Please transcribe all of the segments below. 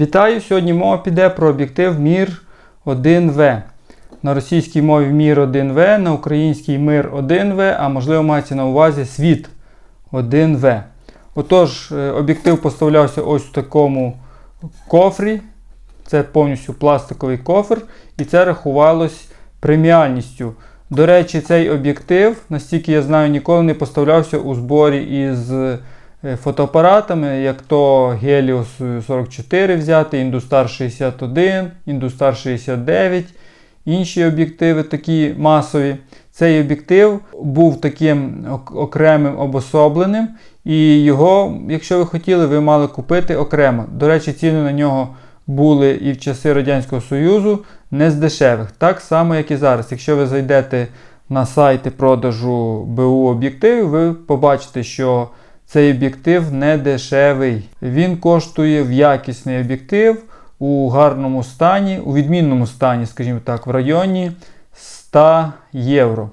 Вітаю! Сьогодні мова піде про об'єктив Мір 1В. На російській мові Мір 1В, на українській Мир 1В, а можливо мається на увазі Світ 1В. Отож, е, об'єктив поставлявся ось в такому кофрі. Це повністю пластиковий кофр, і це рахувалось преміальністю. До речі, цей об'єктив, настільки я знаю, ніколи не поставлявся у зборі із фотоапаратами, як то Helios 44 взяти, Industar 61, Industar 69, інші об'єктиви такі масові. Цей об'єктив був таким окремим обособленим, і його, якщо ви хотіли, ви мали купити окремо. До речі, ціни на нього були і в часи Радянського Союзу не з дешевих. Так само, як і зараз. Якщо ви зайдете на сайти продажу БУ об'єктивів, ви побачите, що цей об'єктив не дешевий. Він коштує в якісний об'єктив у гарному стані, у відмінному стані, скажімо так, в районі 100 євро.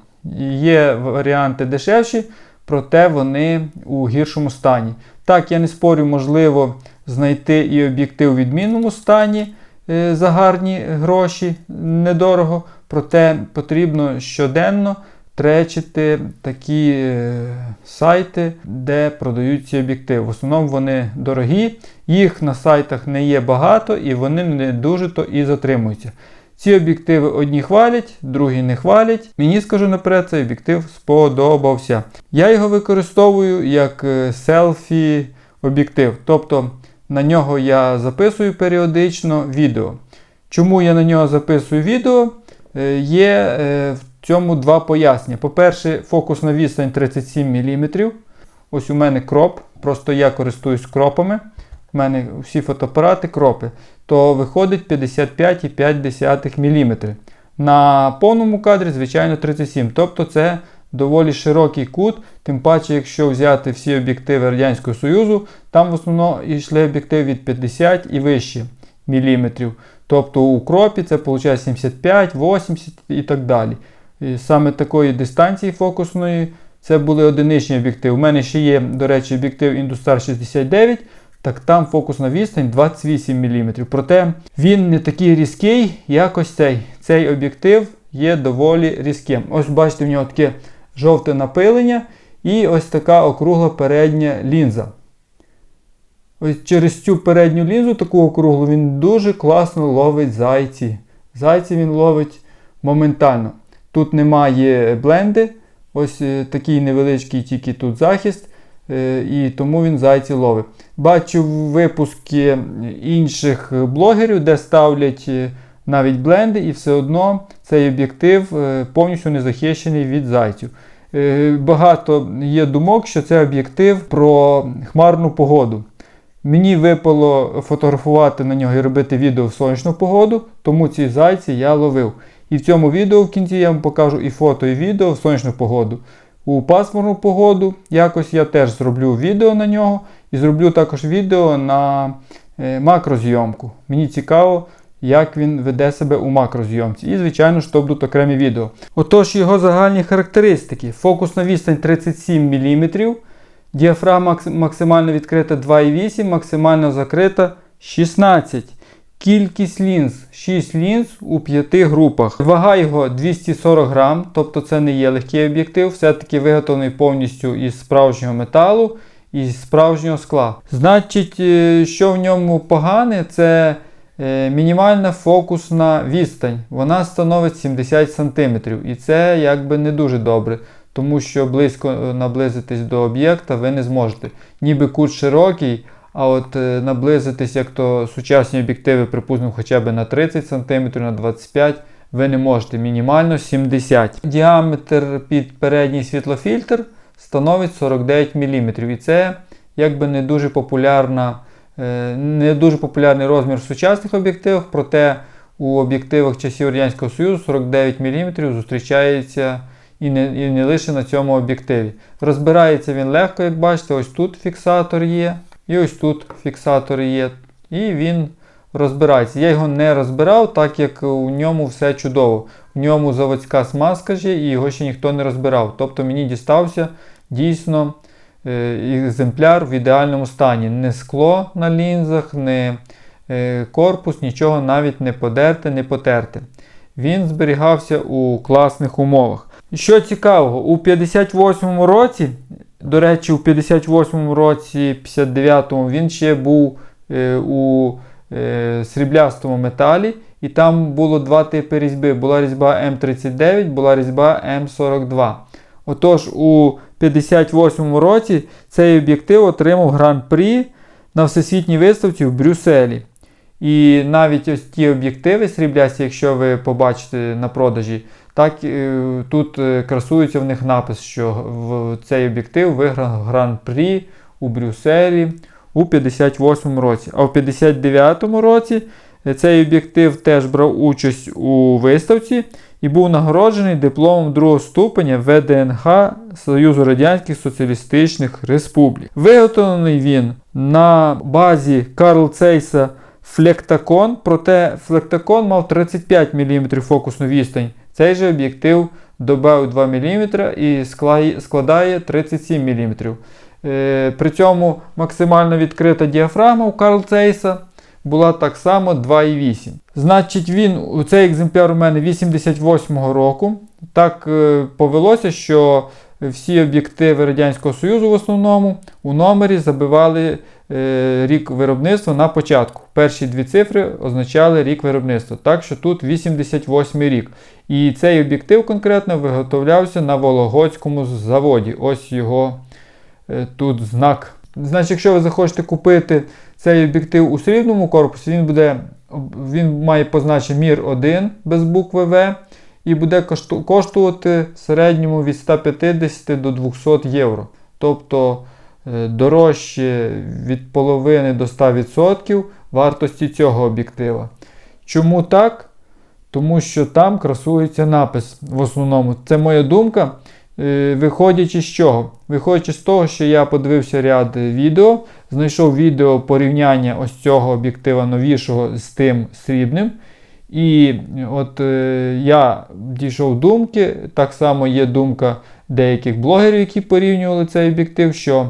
Є варіанти дешевші, проте вони у гіршому стані. Так, я не спорю, можливо знайти і об'єктив у відмінному стані е, за гарні гроші недорого, проте потрібно щоденно тречити такі е, сайти, де продають ці об'єктиви. В основному вони дорогі, їх на сайтах не є багато і вони не дуже то і затримуються. Ці об'єктиви одні хвалять, другі не хвалять. Мені скажу наперед, цей об'єктив сподобався. Я його використовую як е, селфі об'єктив. Тобто на нього я записую періодично відео. Чому я на нього записую відео? Е, Є в цьому два пояснення. По-перше, фокусна відстань 37 мм. Ось у мене кроп, просто я користуюсь кропами. У мене всі фотоапарати кропи, то виходить 55,5 мм. На повному кадрі, звичайно, 37 Тобто це доволі широкий кут, тим паче, якщо взяти всі об'єктиви Радянського Союзу, там в основному йшли об'єктиви від 50 і вище міліметрів. Тобто у кропі це виходить 75, 80 і так далі. І саме такої дистанції фокусної це були одиничні об'єктиви. У мене ще є, до речі, об'єктив Industar 69, так там фокусна відстань 28 мм. Проте він не такий різкий, як ось цей. Цей об'єктив є доволі різким. Ось бачите, в нього таке жовте напилення і ось така округла передня лінза. Ось через цю передню лінзу, таку округлу, він дуже класно ловить зайці. Зайці він ловить моментально. Тут немає бленди, ось е, такий невеличкий тільки тут захист, е, і тому він зайці ловить. Бачу випуски інших блогерів, де ставлять е, навіть бленди, і все одно цей об'єктив повністю не захищений від зайців. Багато є думок, що це об'єктив про хмарну погоду. Мені випало фотографувати на нього і робити відео в сонячну погоду, тому ці зайці я ловив. І в цьому відео в кінці я вам покажу і фото, і відео в сонячну погоду. У пасмурну погоду якось я теж зроблю відео на нього і зроблю також відео на е, макрозйомку. Мені цікаво, як він веде себе у макрозйомці. І, звичайно ж, то будуть окремі відео. Отож, його загальні характеристики. Фокусна відстань 37 мм, діафрагма максимально відкрита 2,8, максимально закрита 16 Кількість лінз 6 лінз у 5 групах. Вага його 240 грам, тобто це не є легкий об'єктив, все-таки виготовлений повністю із справжнього металу і справжнього скла. Значить, е, що в ньому погане, це е, мінімальна фокусна відстань. Вона становить 70 см. І це якби не дуже добре, тому що близько е, наблизитись до об'єкта ви не зможете. Ніби кут широкий. А от е, наблизитись, як то сучасні об'єктиви, припустимо, хоча б на 30 см, на 25 ви не можете. Мінімально 70 Діаметр під передній світлофільтр становить 49 мм. І це якби не дуже популярна, е, не дуже популярний розмір в сучасних об'єктивах, проте у об'єктивах часів Радянського Союзу 49 мм зустрічається і не, і не лише на цьому об'єктиві. Розбирається він легко, як бачите, ось тут фіксатор є. І ось тут фіксатори є. І він розбирається. Я його не розбирав, так як у ньому все чудово. В ньому заводська смазка ж є, і його ще ніхто не розбирав. Тобто мені дістався дійсно е, екземпляр в ідеальному стані. Не скло на лінзах, не е, корпус, нічого навіть не подерте, не потерте. Він зберігався у класних умовах. Що цікавого, у 58-му році, до речі, у 58-му році, 59-му, він ще був е, у е, сріблястому металі, і там було два типи різьби. Була різьба М39, була різьба М42. Отож, у 58-му році цей об'єктив отримав гран-прі на всесвітній виставці в Брюсселі. І навіть ось ті об'єктиви сріблясті, якщо ви побачите на продажі, так е, тут е, красується в них напис, що цей об'єктив виграв гран-прі у Брюсселі у 58 році. А в 59 році е, цей об'єктив теж брав участь у виставці і був нагороджений дипломом другого ступеня ВДНХ Союзу Радянських Соціалістичних Республік. Виготовлений він на базі Карл Цейса Флектакон, проте Флектакон мав 35 мм фокусну відстань. Цей же об'єктив додав 2 мм і складає 37 мм. Е, При цьому максимально відкрита діафрагма у Карл Цейса була так само 2,8. Значить, він, цей екземпляр у мене 88-го року. Так е, повелося, що всі об'єктиви Радянського Союзу в основному у номері забивали е, рік виробництва на початку. Перші дві цифри означали рік виробництва. Так що тут 88 рік. І цей об'єктив конкретно виготовлявся на Вологодському заводі. Ось його е, тут знак. Значить, якщо ви захочете купити цей об'єктив у срібному корпусі, він буде він має позначення мір 1 без букви В і буде кошту- коштувати в середньому від 150 до 200 євро. Тобто е, дорожче від половини до 100% вартості цього об'єктива. Чому так? Тому що там красується напис в основному. Це моя думка. Е, Виходячи з чого? Виходячи з того, що я подивився ряд відео, знайшов відео порівняння ось цього об'єктива новішого з тим срібним. І от е, я дійшов думки, так само є думка деяких блогерів, які порівнювали цей об'єктив, що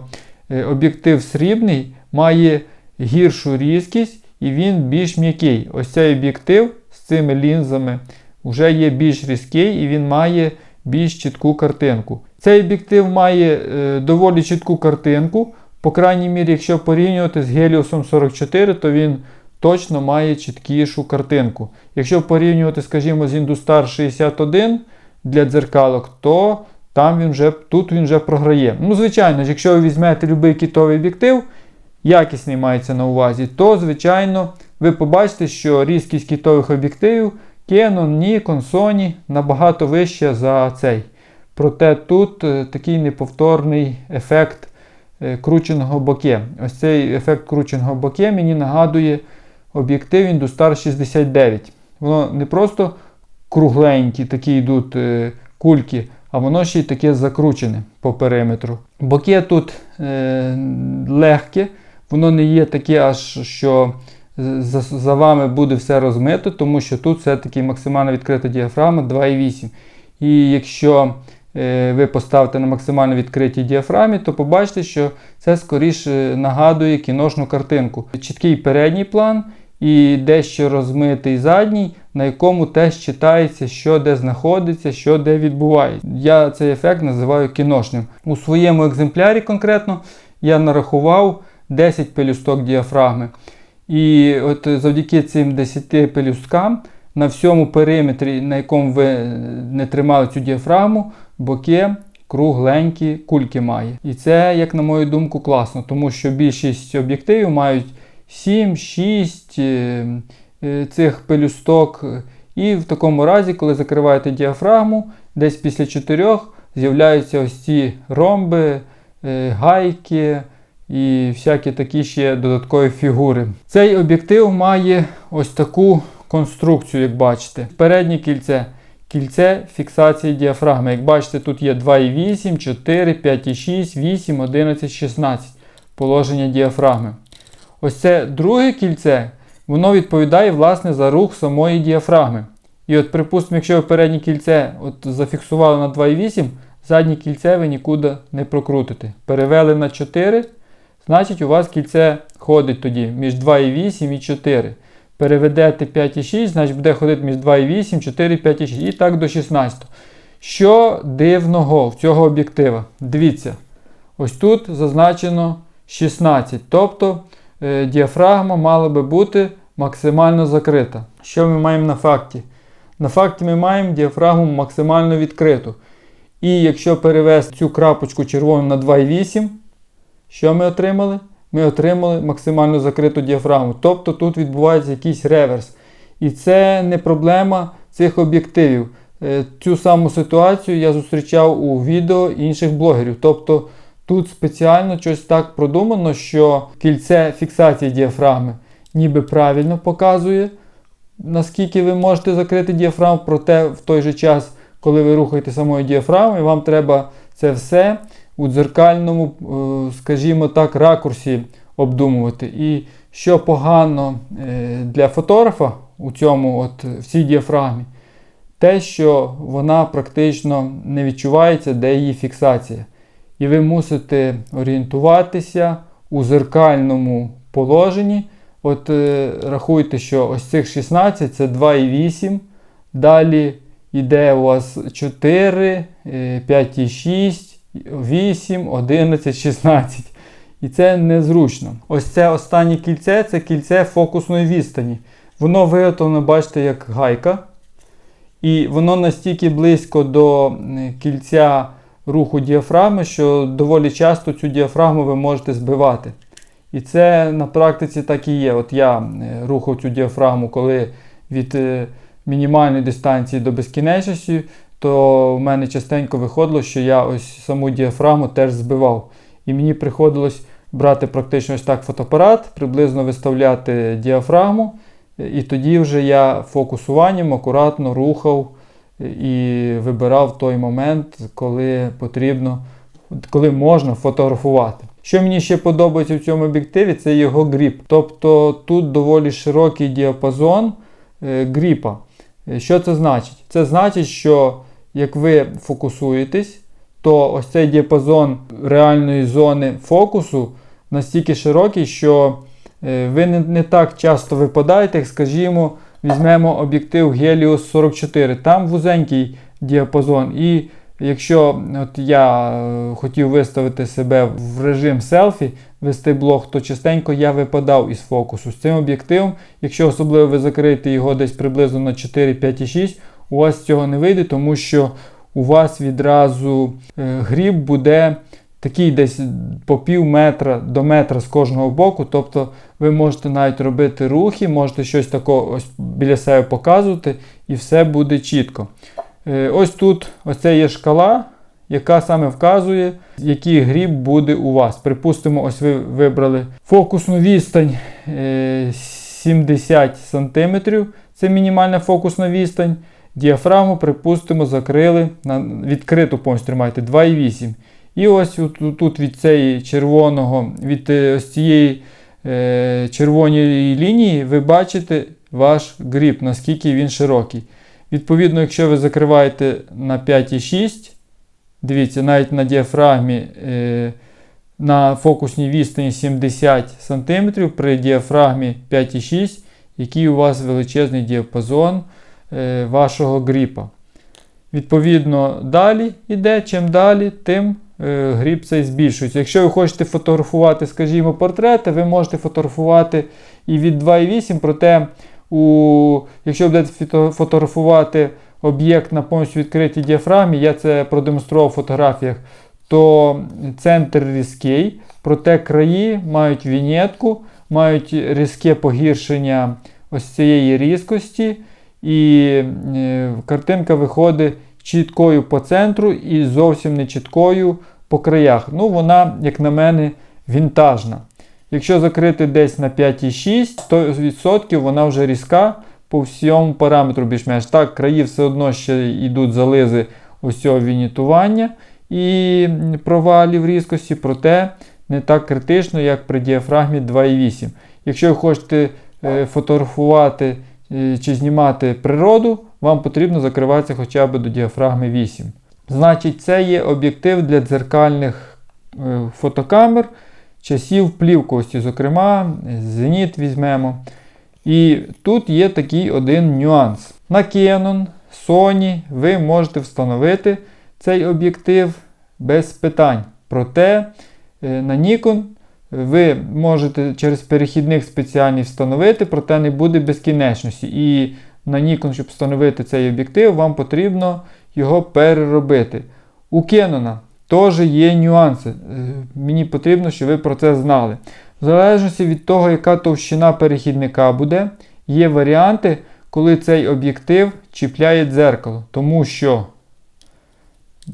е, об'єктив срібний має гіршу різкість і він більш м'який. Ось цей об'єктив цими лінзами вже є більш різкий і він має більш чітку картинку. Цей об'єктив має е, доволі чітку картинку. По крайній мірі, якщо порівнювати з Helios 44, то він точно має чіткішу картинку. Якщо порівнювати, скажімо, з Industar 61 для дзеркалок, то там він вже, тут він вже програє. Ну, звичайно якщо ви візьмете будь-який кітовий об'єктив, якісний мається на увазі, то, звичайно, ви побачите, що різкість кітових об'єктивів Canon, Nikon, Sony набагато вища за цей. Проте тут е, такий неповторний ефект е, крученого боке. Ось цей ефект крученого боке мені нагадує об'єктив Industar 69. Воно не просто кругленькі такі йдуть е, кульки, а воно ще й таке закручене по периметру. Боке тут е, легке, воно не є таке, аж що за, за вами буде все розмито, тому що тут все-таки максимально відкрита діафрагма 2,8. І якщо е, ви поставите на максимально відкритій діафрамі, то побачите, що це скоріше нагадує кіношну картинку. Чіткий передній план і дещо розмитий задній, на якому теж читається, що де знаходиться, що де відбувається. Я цей ефект називаю кіношним. У своєму екземплярі конкретно я нарахував 10 пелюсток діафрагми. І от завдяки цим 10 пелюсткам на всьому периметрі, на якому ви не тримали цю діафрагму, боки кругленькі кульки має. І це, як на мою думку, класно, тому що більшість об'єктивів мають 7-6 цих пелюсток. І в такому разі, коли закриваєте діафрагму, десь після 4 з'являються ось ці ромби, е, гайки і всякі такі ще додаткові фігури. Цей об'єктив має ось таку конструкцію, як бачите. Переднє кільце. Кільце фіксації діафрагми. Як бачите, тут є 2,8, 4, 5,6, 8, 11, 16 положення діафрагми. Ось це друге кільце, воно відповідає власне за рух самої діафрагми. І от, припустимо, якщо ви переднє кільце от зафіксували на 2,8, заднє кільце ви нікуди не прокрутите. Перевели на 4, Значить, у вас кільце ходить тоді між 2,8 і 4. Переведете 5,6, значить буде ходити між 2,8, 4, 5,6 і так до 16. Що дивного в цього об'єктива? Дивіться, ось тут зазначено 16. Тобто е, діафрагма мала би бути максимально закрита. Що ми маємо на факті? На факті ми маємо діафрагму максимально відкриту. І якщо перевести цю крапочку червону на 2,8, що ми отримали? Ми отримали максимально закриту діафрагму. Тобто тут відбувається якийсь реверс. І це не проблема цих об'єктивів. Е, Цю саму ситуацію я зустрічав у відео інших блогерів. Тобто тут спеціально щось так продумано, що кільце фіксації діафрагми ніби правильно показує, наскільки ви можете закрити діафрагму, проте в той же час, коли ви рухаєте самою діафрагмою, вам треба це все у дзеркальному, е, скажімо так, ракурсі обдумувати. І що погано е, для фотографа у цьому, от, в цій діафрагмі, те, що вона практично не відчувається, де її фіксація. І ви мусите орієнтуватися у зеркальному положенні. От е, рахуйте, що ось цих 16 це 2,8. Далі йде у вас 4, е, 5,6, 8, 11, 16. І це незручно. Ось це останнє кільце це кільце фокусної відстані. Воно виготовлено, бачите, як гайка. І воно настільки близько до кільця руху діафрагми, що доволі часто цю діафрагму ви можете збивати. І це на практиці так і є. От я рухав цю діафрагму, коли від е, мінімальної дистанції до безкінечності, то в мене частенько виходило, що я ось саму діафрагму теж збивав. І мені приходилось брати практично ось так фотоапарат, приблизно виставляти діафрагму. І тоді вже я фокусуванням акуратно рухав і вибирав той момент, коли потрібно, коли можна фотографувати. Що мені ще подобається в цьому об'єктиві, це його гріп. Тобто тут доволі широкий діапазон е, гріпа. Е, Що це значить? Це значить, що як ви фокусуєтесь, то ось цей діапазон реальної зони фокусу настільки широкий, що е, ви не, так часто випадаєте, як, скажімо, візьмемо об'єктив Helios 44. Там вузенький діапазон. І якщо от я е, хотів виставити себе в режим селфі, вести блог, то частенько я випадав із фокусу. З цим об'єктивом, якщо особливо ви закриєте його десь приблизно на 4, 5 і 6, у вас цього не вийде, тому що у вас відразу е, гріб буде такий десь по пів метра до метра з кожного боку. Тобто ви можете навіть робити рухи, можете щось такого ось біля себе показувати, і все буде чітко. Е, Ось тут ось це є шкала, яка саме вказує, який гріб буде у вас. Припустимо, ось ви вибрали фокусну відстань е, 70 см. Це мінімальна фокусна відстань. Діафрагму, припустимо, закрили на відкриту повністю тримайте 2,8. І ось тут, від цієї червоного, від е, ось цієї е, червоної лінії ви бачите ваш гріб, наскільки він широкий. Відповідно, якщо ви закриваєте на 5,6, дивіться, навіть на діафрагмі е, на фокусній відстані 70 см при діафрагмі 5,6, який у вас величезний діапазон вашого гріпа. Відповідно, далі йде, чим далі, тим е, гріб цей збільшується. Якщо ви хочете фотографувати, скажімо, портрети, ви можете фотографувати і від 2,8, проте, у, якщо будете фотографувати об'єкт на повністю відкритій діафрагмі, я це продемонстрував в фотографіях, то центр різкий, проте краї мають вінетку, мають різке погіршення ось цієї різкості, і е, картинка виходить чіткою по центру і зовсім не чіткою по краях. Ну, вона, як на мене, вінтажна. Якщо закрити десь на 5,6, 100% вона вже різка по всьому параметру більш-менш. Так, краї все одно ще йдуть зализи ось цього вінітування і провалів різкості, проте не так критично, як при діафрагмі 2,8. Якщо ви хочете е, фотографувати чи знімати природу, вам потрібно закриватися хоча б до діафрагми 8. Значить, це є об'єктив для дзеркальних е, фотокамер часів плівковості, зокрема, зеніт візьмемо. І тут є такий один нюанс. На Canon, Sony ви можете встановити цей об'єктив без питань. Проте е, на Nikon ви можете через перехідник спеціальний встановити, проте не буде безкінечності. І на Nikon, щоб встановити цей об'єктив, вам потрібно його переробити. У Canon теж є нюанси. Е, Мені потрібно, щоб ви про це знали. В залежності від того, яка товщина перехідника буде, є варіанти, коли цей об'єктив чіпляє дзеркало. Тому що,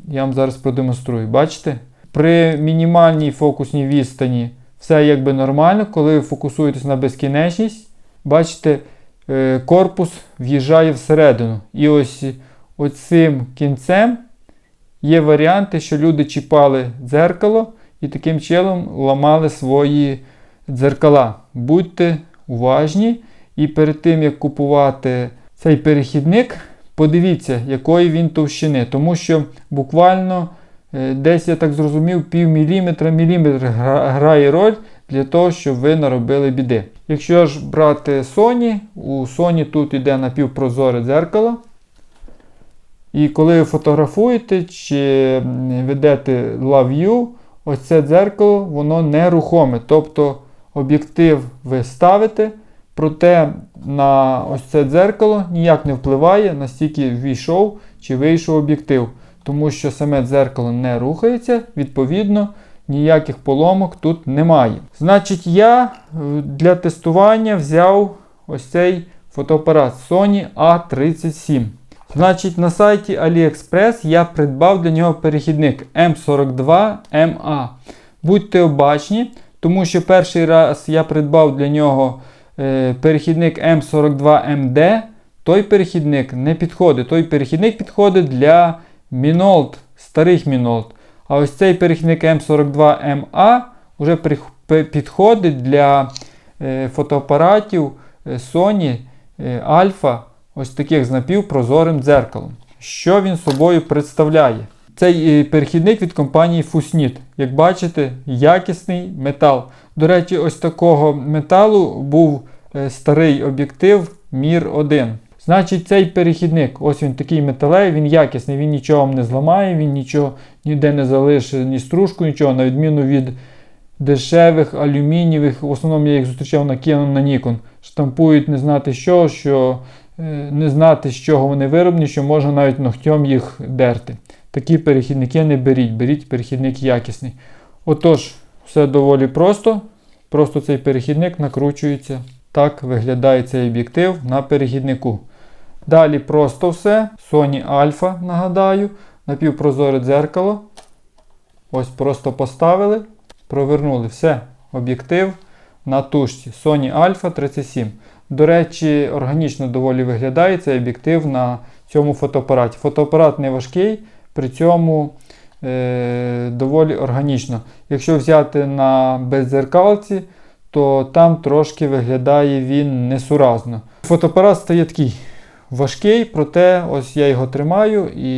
я вам зараз продемонструю, бачите? При мінімальній фокусній відстані все якби нормально, коли ви фокусуєтесь на безкінечність, бачите, е, корпус в'їжджає всередину. І ось оцим кінцем є варіанти, що люди чіпали дзеркало і таким чином ламали свої дзеркала. Будьте уважні і перед тим, як купувати цей перехідник, подивіться, якої він товщини. Тому що буквально десь, я так зрозумів, пів міліметра, міліметр грає роль для того, щоб ви наробили біди. Якщо ж брати Sony, у Sony тут йде напівпрозоре дзеркало. І коли ви фотографуєте чи ведете LaView, ось це дзеркало, воно нерухоме. Тобто об'єктив ви ставите, проте на ось це дзеркало ніяк не впливає, настільки війшов чи вийшов об'єктив. Тому що саме дзеркало не рухається, відповідно, ніяких поломок тут немає. Значить, я е, для тестування взяв ось цей фотоапарат Sony A37. Значить, на сайті AliExpress я придбав для нього перехідник M42MA. Будьте обачні, тому що перший раз я придбав для нього е, перехідник M42MD. Той перехідник не підходить. Той перехідник підходить для Minolta, старих Minolta. А ось цей перехідник M42MA вже підходить для е, фотоапаратів е, Sony е, Alpha, ось таких з напівпрозорим дзеркалом. Що він собою представляє? Цей перехідник від компанії Fusnit. Як бачите, якісний метал. До речі, ось такого металу був старий об'єктив Mir 1. Значить, цей перехідник, ось він такий металевий, він якісний, він нічого вам не зламає, він нічого ніде не залишить, ні стружку, нічого, на відміну від дешевих, алюмінієвих, в основному я їх зустрічав на Canon, на Nikon. Штампують не знати що, що е, не знати, з чого вони вироблені, що можна навіть ногтем їх дерти. Такі перехідники не беріть, беріть перехідник якісний. Отож, все доволі просто. Просто цей перехідник накручується. Так виглядає цей об'єктив на перехіднику. Далі просто все. Sony Alpha, нагадаю, напівпрозоре дзеркало. Ось просто поставили, провернули все. Об'єктив на тушці Sony Alpha 37. До речі, органічно доволі виглядає цей об'єктив на цьому фотоапараті. Фотоапарат не важкий, при цьому е, доволі органічно. Якщо взяти на беззеркалці, то там трошки виглядає він несуразно. Фотоапарат стає такий важкий, проте ось я його тримаю і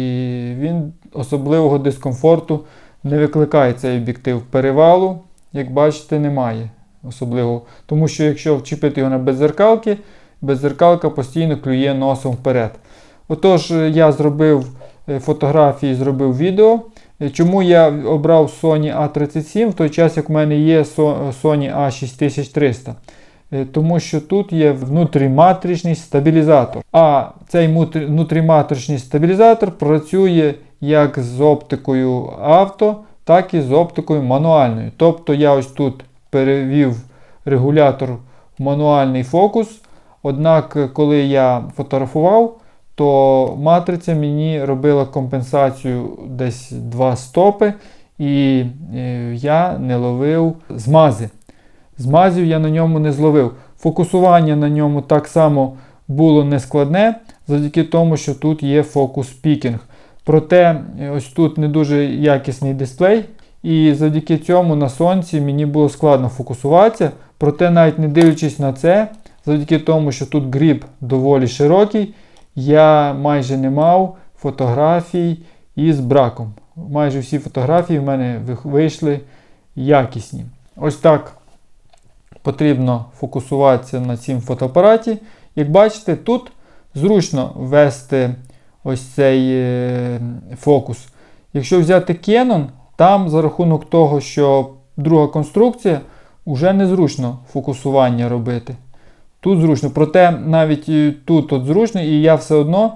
він особливого дискомфорту не викликає цей об'єктив. Перевалу, як бачите, немає особливого. Тому що якщо вчепити його на беззеркалки, беззеркалка постійно клює носом вперед. Отож, е, я зробив е, фотографії, зробив відео. Е, Чому я обрав Sony A37 в той час, як в мене є Sony A6300? Е, Тому що тут є внутріматричний стабілізатор. А цей внутріматричний стабілізатор працює як з оптикою авто, так і з оптикою мануальною. Тобто я ось тут перевів регулятор в мануальний фокус. Однак, е, коли я фотографував, то матриця мені робила компенсацію десь два стопи, і е, я не ловив змази. Змазів я на ньому не зловив. Фокусування на ньому так само було нескладне, завдяки тому, що тут є фокус пікінг. Проте е, ось тут не дуже якісний дисплей, і завдяки цьому на сонці мені було складно фокусуватися. Проте, навіть не дивлячись на це, завдяки тому, що тут гріб доволі широкий, я майже не мав фотографій із браком. Майже всі фотографії в мене вийшли якісні. Ось так потрібно фокусуватися на цім фотоапараті. Як бачите, тут зручно ввести ось цей е, фокус. Якщо взяти Canon, там за рахунок того, що друга конструкція, вже незручно фокусування робити. Тут зручно. Проте навіть тут от зручно, і я все одно,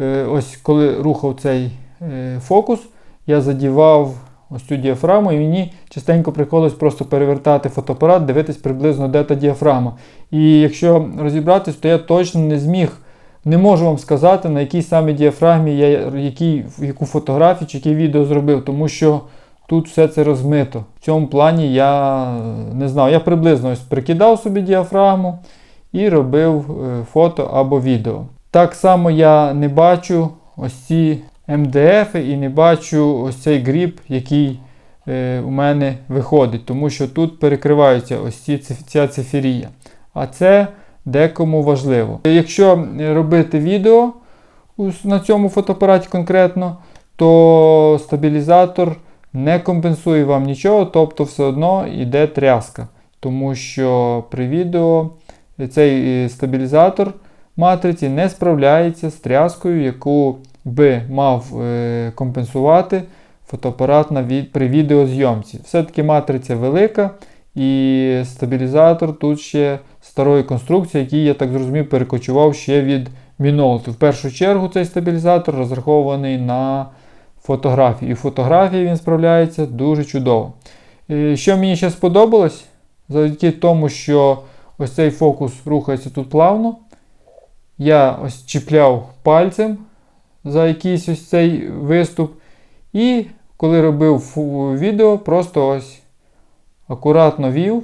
е, ось коли рухав цей е, фокус, я задівав ось цю діафрагму, і мені частенько приходилось просто перевертати фотоапарат, дивитись приблизно, де та діафрагма. І якщо розібратись, то я точно не зміг, не можу вам сказати, на якій саме діафрагмі я який, яку фотографію чи яке відео зробив, тому що тут все це розмито. В цьому плані я не знаю, я приблизно ось прикидав собі діафрагму і робив е, фото або відео. Так само я не бачу ось ці МДФ і не бачу ось цей гріб, який е, у мене виходить, тому що тут перекриваються ось ці, ця циферія. А це декому важливо. Якщо робити відео на цьому фотоапараті конкретно, то стабілізатор не компенсує вам нічого, тобто все одно йде тряска. Тому що при відео цей е, стабілізатор матриці не справляється з тряскою, яку би мав е, компенсувати фотоапарат при відеозйомці. Все-таки матриця велика, і стабілізатор тут ще старої конструкції, який, я так зрозумів, перекочував ще від Minolta. В першу чергу цей стабілізатор розрахований на фотографії. І фотографії він справляється дуже чудово. Е, Що мені ще сподобалось, завдяки тому, що ось цей фокус рухається тут плавно. Я ось чіпляв пальцем за якийсь ось цей виступ. І коли робив відео, просто ось акуратно вів.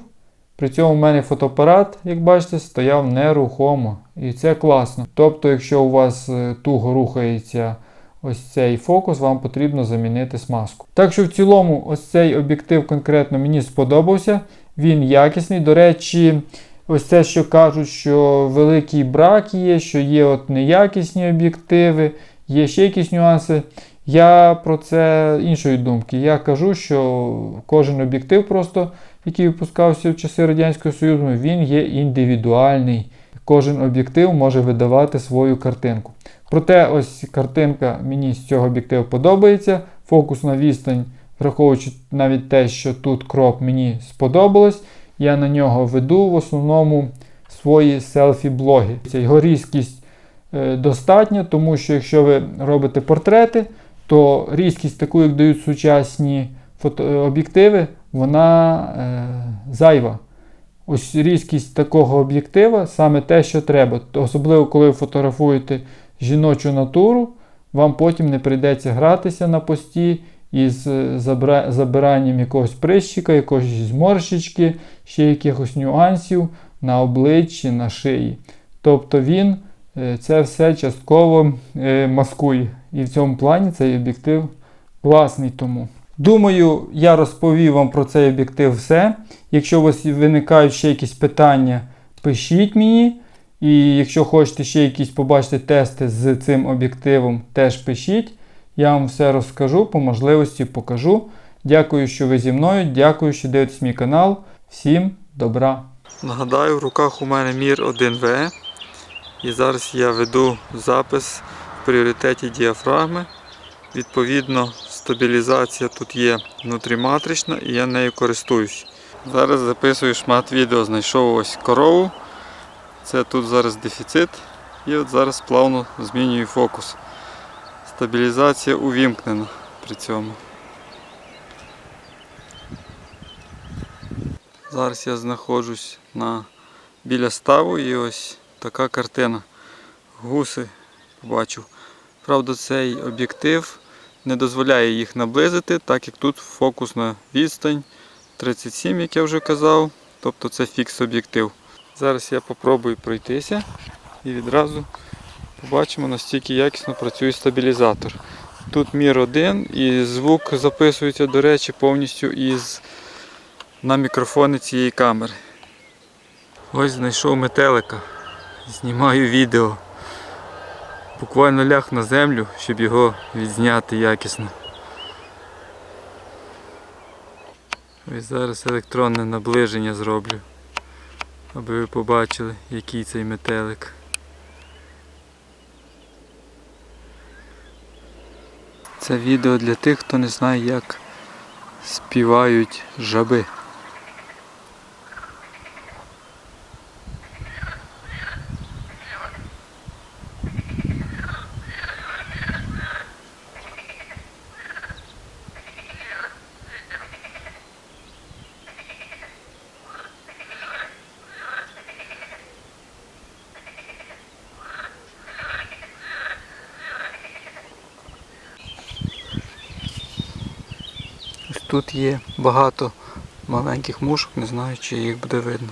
При цьому в мене фотоапарат, як бачите, стояв нерухомо. І це класно. Тобто, якщо у вас е, туго рухається ось цей фокус, вам потрібно замінити смазку. Так що в цілому, ось цей об'єктив конкретно мені сподобався. Він якісний. До речі, ось це, що кажуть, що великий брак є, що є от неякісні об'єктиви, є ще якісь нюанси. Я про це іншої думки. Я кажу, що кожен об'єктив, просто, який випускався в часи Радянського Союзу, він є індивідуальний. Кожен об'єктив може видавати свою картинку. Проте ось картинка мені з цього об'єктиву подобається. Фокусна відстань, враховуючи навіть те, що тут кроп мені сподобалось, я на нього веду в основному свої селфі-блоги. Його різкість е, достатня, тому що якщо ви робите портрети, то різкість, таку, як дають сучасні е, об'єктиви, вона е, зайва. Ось різкість такого об'єктива саме те, що треба. Особливо, коли ви фотографуєте жіночу натуру, вам потім не прийдеться гратися на пості із е, забиранням якогось прищика, якоїсь зморщички, ще якихось нюансів на обличчі, на шиї. Тобто він це все частково е, маскує. І в цьому плані цей об'єктив класний тому. Думаю, я розповів вам про цей об'єктив все. Якщо у вас виникають ще якісь питання, пишіть мені. І якщо хочете ще якісь побачити тести з цим об'єктивом, теж пишіть. Я вам все розкажу, по можливості покажу. Дякую, що ви зі мною. Дякую, що дивитесь мій канал. Всім добра! Нагадаю, в руках у мене Мір 1В. І зараз я веду запис в пріоритеті діафрагми. Відповідно, стабілізація тут є внутріматрична і я нею користуюсь. Зараз записую шмат відео, знайшов ось корову. Це тут зараз дефіцит. І от зараз плавно змінюю фокус. Стабілізація увімкнена при цьому. Зараз я знаходжусь на, біля ставу і ось така картина. Гуси побачив. Правда, цей об'єктив не дозволяє їх наблизити, так як тут фокусна відстань 37, як я вже казав. Тобто це фікс об'єктив. Зараз я попробую пройтися і відразу побачимо настільки якісно працює стабілізатор. Тут мір один і звук записується, до речі, повністю із на мікрофони цієї камери. Ось знайшов метелика. Знімаю відео. Буквально ляг на землю, щоб його відзняти якісно. Ось зараз електронне наближення зроблю, аби ви побачили, який цей метелик. Це відео для тих, хто не знає, як співають жаби. Тут є багато маленьких мушок, не знаю, чи їх буде видно.